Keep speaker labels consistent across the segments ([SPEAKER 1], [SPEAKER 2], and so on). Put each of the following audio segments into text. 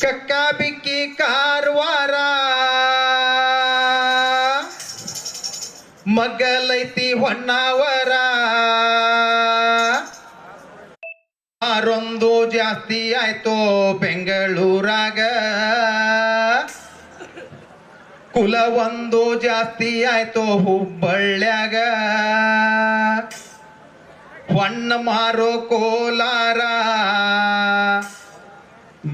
[SPEAKER 1] ಕಕ್ಕಾಬಿಕ್ಕಿ ಕಾರವಾರ. ಮಗಲೈತಿ ಹೊನ್ನಾವರ. ಆರೊಂದು ಜಾಸ್ತಿ ಆಯ್ತು ಬೆಂಗಳೂರಾಗ. ಕುಲ ಒಂದು ಜಾಸ್ತಿ ಆಯ್ತು ಹುಬ್ಬಳ್ಳ್ಯಾಗ. ಹೊಣ್ಣ ಮಾರೋ ಕೋಲಾರ.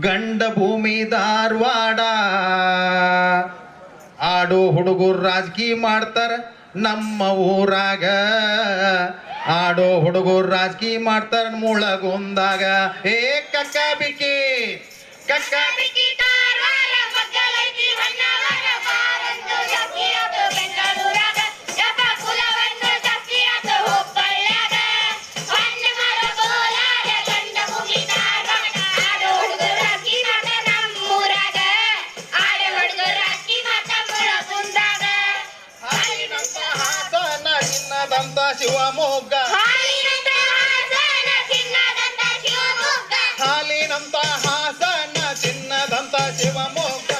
[SPEAKER 1] ಗಂಡ ಭೂಮಿ ಧಾರವಾಡ. ಆಡು ಹುಡುಗರು ರಾಜಕೀಯ ಮಾಡ್ತಾರ ನಮ್ಮ ಊರಾಗ. ಆಡೋ ಹುಡುಗರು ರಾಜಕೀಯ ಮಾಡ್ತಾರ ಮುಳಗೊಂದಾಗ. ಏ ಕಕ್ಕ ಬಿಕ್ಕಿ, ಕಕ್ಕ ದಂತ ಶಿವಮೊಗ್ಗ.
[SPEAKER 2] ಹಾಲಿನಂತ ಹಾಸನ ಚಿನ್ನದಂತ ಶಿವಮೊಗ್ಗ.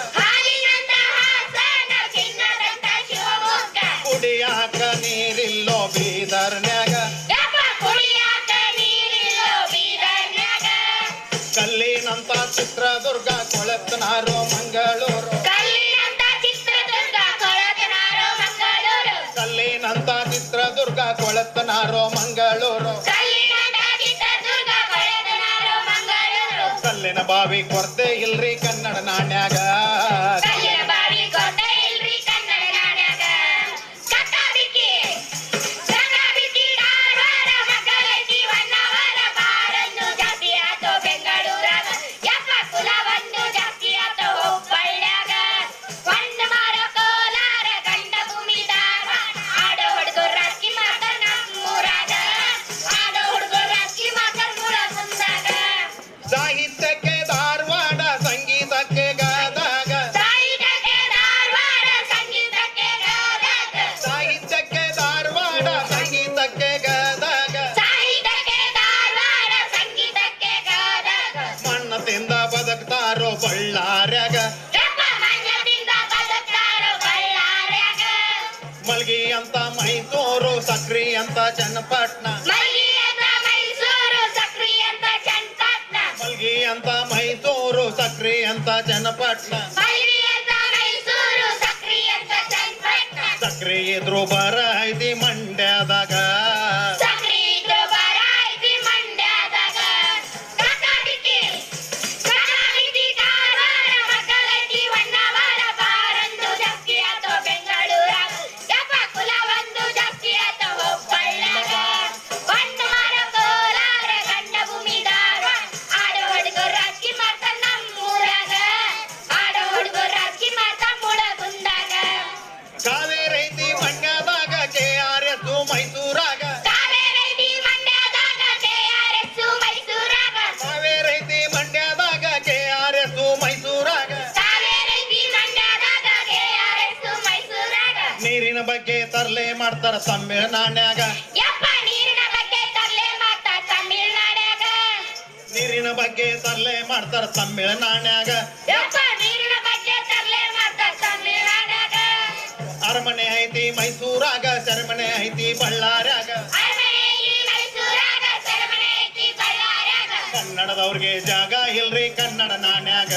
[SPEAKER 1] ಕುಡಿಯಾಕ ನೀರಿಲ್ಲೋ ಬೀದರ್ನ್ಯಾಗ. ಕಲ್ಲಿನಂತ ಚಿತ್ರದುರ್ಗ ಕೊಳತ್ನಾರೋ ಮಂಗಳೂರು.
[SPEAKER 2] ರೋ ಮಂಗಳೂರು.
[SPEAKER 1] ಕಲ್ಲಿನ ಬಾವಿ ಕೊರತೆ ಇಲ್ರಿ ಕನ್ನಡ ನಾಣ್ಯಾಗ. ಬಳ್ಳಾರ್ಯಾಗ. ಮಲ್ಗಿ ಅಂತ ಮೈಸೂರು ಸಕ್ರಿ ಅಂತ
[SPEAKER 2] ಚನ್ನಪಟ್ಣ
[SPEAKER 1] ಮಲ್ಗಿ ಅಂತ ಮೈಸೂರು ಸಕ್ರಿ ಅಂತ
[SPEAKER 2] ಚನ್ನಪಟ್ಣ ಸಕ್ರಿ
[SPEAKER 1] ಇದ್ರು ಬರ
[SPEAKER 2] ಐದಿ ಮಾಡ್ತಾರ
[SPEAKER 1] ತಮಿಳ್ನಾಡ್ಯಾಗ
[SPEAKER 2] ಯಪ್ಪ ನೀರಿನ ಬಗ್ಗೆ ತರ್ಲೆ ಮಾಡ್ತಾರ ತಮಿಳ್ನಾಡ್ಯಾಗ
[SPEAKER 1] ನೀರಿನ ಬಗ್ಗೆ ತರ್ಲೆ ಮಾಡ್ತಾರ ತಮಿಳ್ನಾಡ್ಯಾಗ
[SPEAKER 2] ಯಪ್ಪ ನೀರಿನ ಬಗ್ಗೆ ತರ್ಲೆ ಮಾಡ್ತಾರ ತಮಿಳ್ನಾಡ್ಯಾಗ
[SPEAKER 1] ಅರಮನೆ ಐತಿ ಮೈಸೂರಾಗ ಚರಮನೆ ಐತಿ ಬಳ್ಳಾರ್ಯಾಗ. ಕನ್ನಡದವ್ರಿಗೆ ಜಾಗ ಇಲ್ರಿ ಕನ್ನಡ ನಾಣ್ಯಾಗ.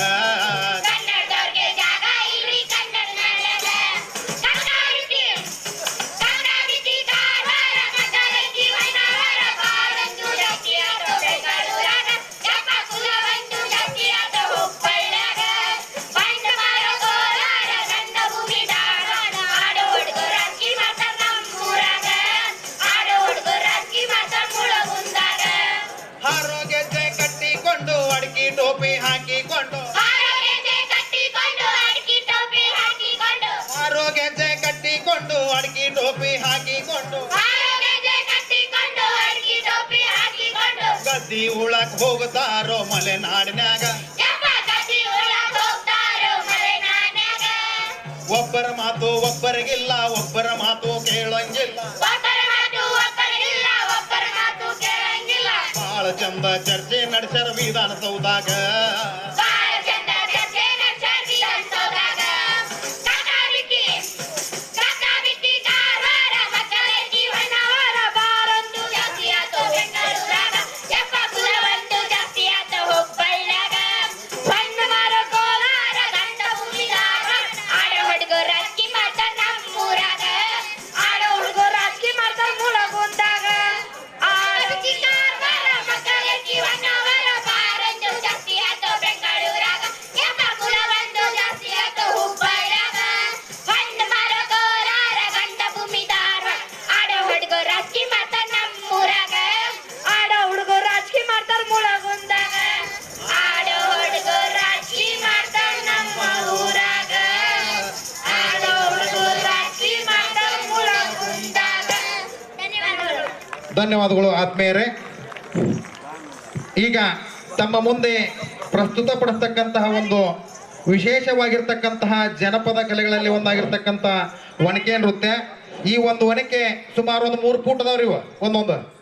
[SPEAKER 1] ಕಟ್ಟಿಕೊಂಡು.
[SPEAKER 2] ಕಟ್ಟಿಕೊಂಡು ಟೋಪಿ
[SPEAKER 1] ಗದ್ದಿ ಉಳಕ್ ಹೋಗ್ತಾರೋ ಒಬ್ಬರ ಮಾತು ಒಬ್ಬರಿಗಿಲ್ಲ ಒಬ್ಬರ ಮಾತು ಕೇಳಂಗಿಲ್ಲ. ಬಾಳ ಚಂದ ಚರ್ಚೆ ನಡೆಸ್ಯಾರ ವಿಧಾನಸೌದಾಗ ಧನ್ಯವಾದಗಳು ಆತ್ಮೀಯರೇ. ಈಗ ತಮ್ಮ ಮುಂದೆ ಪ್ರಸ್ತುತಪಡಿಸ್ತಕ್ಕಂತಹ ಒಂದು ವಿಶೇಷವಾಗಿರ್ತಕ್ಕಂತಹ ಜನಪದ ಕಲೆಗಳಲ್ಲಿ ಒಂದಾಗಿರ್ತಕ್ಕಂಥ ಒನಕೆ ನೃತ್ಯ. ಈ ಒಂದು ಒನಕೆ ಸುಮಾರು ಒಂದು ಮೂರು ಫೂಟ್ ಅದಾವ್ರಿ ಇವ. ಒಂದೊಂದು.